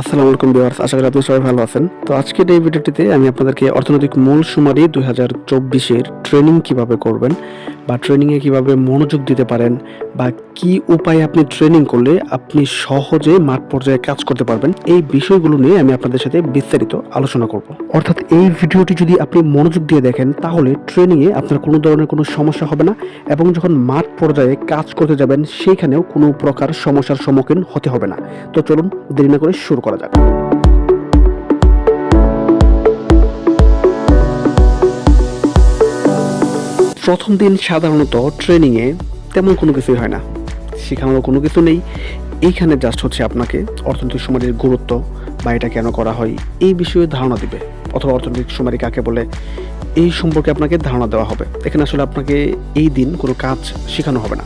আসসালামু আলাইকুম ভিউয়ার্স, আশা করি আপনি সবাই ভালো আছেন। তো আজকের এই ভিডিওটিতে আমি আপনাদেরকে অর্থনৈতিক মূল সুমারি দুই হাজার চব্বিশের ট্রেনিং কীভাবে করবেন বা ট্রেনিংয়ে কীভাবে মনোযোগ দিতে পারেন বা কি উপায়ে আপনি ট্রেনিং করলে আপনি সহজে মাঠ পর্যায়ে কাজ করতে পারবেন, এই বিষয়গুলো নিয়ে আমি আপনাদের সাথে বিস্তারিত আলোচনা করব। অর্থাৎ এই ভিডিওটি যদি আপনি মনোযোগ দিয়ে দেখেন, তাহলে ট্রেনিংয়ে আপনার কোনো ধরনের কোনো সমস্যা হবে না এবং যখন মাঠ পর্যায়ে কাজ করতে যাবেন সেইখানেও কোনো প্রকার সমস্যার সম্মুখীন হতে হবে না। তো চলুন, দেরি না করে শুরু করা যাক। প্রথম দিন সাধারণত ট্রেনিংয়ে তেমন কোনো কিছুই হয় না। শেখানোর কোনো কিছু নেই। এইখানে জাস্ট হচ্ছে আপনাকে অর্থনৈতিক সমাজের গুরুত্ব বা এটা কেন করা হয় এই বিষয়ে ধারণা দিবে। অথবা অর্থনৈতিক সমারি কাকে বলে এই সম্পর্কে আপনাকে ধারণা দেওয়া হবে। এখানে আসলে আপনাকে এই দিন কোনো কাজ শেখানো হবে না।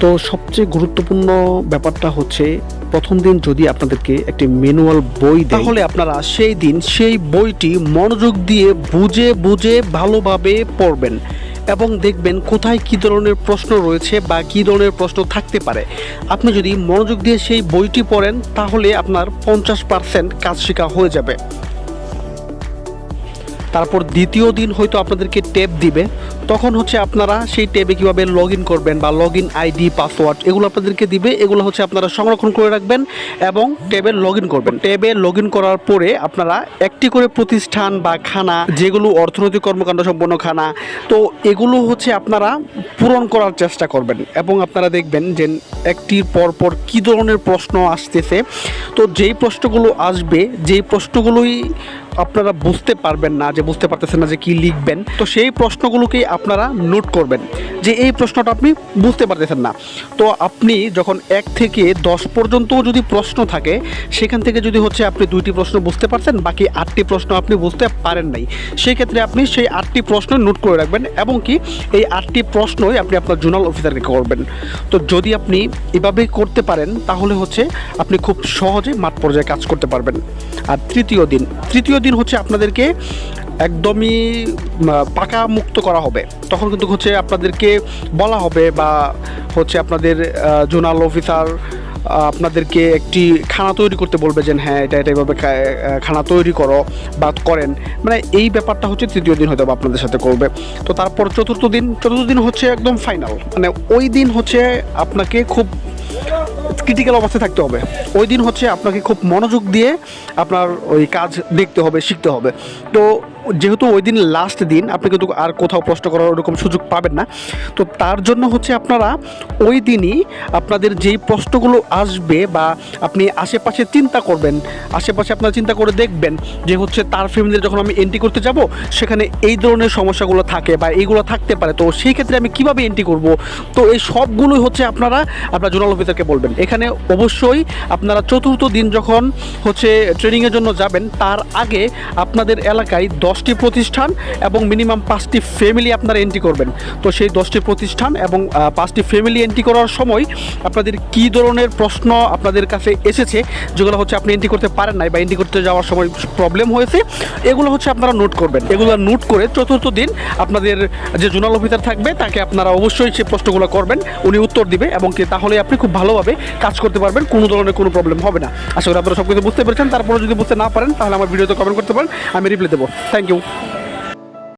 তো সবচেয়ে গুরুত্বপূর্ণ ব্যাপারটা হচ্ছে প্রথম দিন যদি আপনাদেরকে একটি ম্যানুয়াল বই তাহলে আপনারা সেই দিন সেই বইটি মনোযোগ দিয়ে বুঝে বুঝে ভালোভাবে পড়বেন। এবং দেখবেন কোথায় কী ধরনের প্রশ্ন রয়েছে বা কী ধরনের প্রশ্ন থাকতে পারে। আপনি যদি মনোযোগ দিয়ে সেই বইটি পড়েন, তাহলে আপনার পঞ্চাশ পার্সেন্ট কাজ শেখা হয়ে যাবে। তারপর দ্বিতীয় দিন হয়তো আপনাদেরকে টেপ দিবে। তখন হচ্ছে আপনারা সেই ট্যাবে কীভাবে লগ ইন করবেন বা লগ ইন আইডি পাসওয়ার্ড এগুলো আপনাদেরকে দিবে, এগুলো হচ্ছে আপনারা সংরক্ষণ করে রাখবেন এবং ট্যাবে লগ ইন করবেন। ট্যাবে লগ ইন করার পরে আপনারা একটি করে প্রতিষ্ঠান বা খানা, যেগুলো অর্থনৈতিক কর্মকাণ্ড সম্পন্ন খানা, তো এগুলো হচ্ছে আপনারা পূরণ করার চেষ্টা করবেন এবং আপনারা দেখবেন যে একটির পর পর কী ধরনের প্রশ্ন আসতেছে। তো যেই প্রশ্নগুলো আসবে, যেই প্রশ্নগুলোই আপনারা বুঝতে পারবেন না যে বুঝতে পারতেছেন না যে কি লিখবেন। তো সেই প্রশ্নগুলোকেই আপনারা নোট করবেন যে এই প্রশ্নটা আপনি বুঝতে পারতেছেন না। তো আপনি যখন এক থেকে দশ পর্যন্ত যদি প্রশ্ন থাকে, সেখান থেকে যদি হচ্ছে আপনি দুইটি প্রশ্ন বুঝতে পারছেন, বাকি আটটি প্রশ্ন আপনি বুঝতে পারেন নাই সেই ক্ষেত্রে আপনি সেই আটটি প্রশ্ন নোট করে রাখবেন এবং কি এই আটটি প্রশ্নই আপনি আপনার জোনাল অফিসারকে করবেন। তো যদি আপনি এভাবে করতে পারেন, তাহলে হচ্ছে আপনি খুব সহজে মাঠ পর্যায়ে কাজ করতে পারবেন। আর তৃতীয় দিন, তৃতীয় দিন হচ্ছে আপনাদেরকে একদমই পাকা মুক্ত করা হবে, তখন কিন্তু হচ্ছে আপনাদেরকে বলা হবে বা হচ্ছে আপনাদের জোনাল অফিসার আপনাদেরকে একটি খানা তৈরি করতে বলবে যে হ্যাঁ এটা এটা এভাবে খানা তৈরি করো বা করেন। মানে এই ব্যাপারটা হচ্ছে তৃতীয় দিন হয়তো আপনাদের সাথে করবে। তো তারপর চতুর্থ দিন চতুর্থ দিন হচ্ছে একদম ফাইনাল মানে ওই দিন হচ্ছে আপনাকে খুব ক্রিটিক্যাল অবস্থায় থাকতে হবে। ওই দিন হচ্ছে আপনাকে খুব মনোযোগ দিয়ে আপনার ওই কাজ দেখতে হবে, শিখতে হবে। তো যেহেতু ওই দিন লাস্ট দিন, আপনি কিন্তু আর কোথাও প্রশ্ন করার ওরকম সুযোগ পাবেন না। তো তার জন্য হচ্ছে আপনারা ওই দিনই আপনাদের যেই প্রশ্নগুলো আসবে বা আপনি আশেপাশে চিন্তা করবেন, আশেপাশে আপনারা চিন্তা করে দেখবেন যে হচ্ছে তার ফ্যামিলিতে যখন আমি এন্ট্রি করতে যাব, সেখানে এই ধরনের সমস্যাগুলো থাকে বা এইগুলো থাকতে পারে। তো সেই ক্ষেত্রে আমি কীভাবে এন্ট্রি করব? তো এই সবগুলোই হচ্ছে আপনারা, আপনার জোনাল অফিসারকে বলবেন। এখানে অবশ্যই আপনারা চতুর্থ দিন যখন হচ্ছে ট্রেনিংয়ের জন্য যাবেন, তার আগে আপনাদের এলাকায় দশটি প্রতিষ্ঠান এবং মিনিমাম পাঁচটি ফ্যামিলি আপনারা এন্ট্রি করবেন। তো সেই দশটি প্রতিষ্ঠান এবং পাঁচটি ফ্যামিলি এন্ট্রি করার সময় আপনাদের কী ধরনের প্রশ্ন আপনাদের কাছে এসেছে, যেগুলো হচ্ছে আপনি এন্ট্রি করতে পারেন নাই বা এন্ট্রি করতে যাওয়ার সময় প্রবলেম হয়েছে, এগুলো হচ্ছে আপনারা নোট করবেন। এগুলো নোট করে চতুর্থ দিন আপনাদের যে জোনাল অফিসার থাকবে, তাকে আপনারা অবশ্যই সেই প্রশ্নগুলো করবেন, উনি উত্তর দিবে এবং কি তাহলে আপনি খুব ভালোভাবে কাজ করতে পারবেন, কোনো ধরনের কোনো প্রবলেম হবে না। আশা করি আপনারা সব কিছু বুঝতে পেরেছেন, তারপরে যদি বুঝতে না পারেন, তাহলে আমার ভিডিওতে কমেন্ট করতে পারেন, আমি রিপ্লাই দেবো। থ্যাংক 有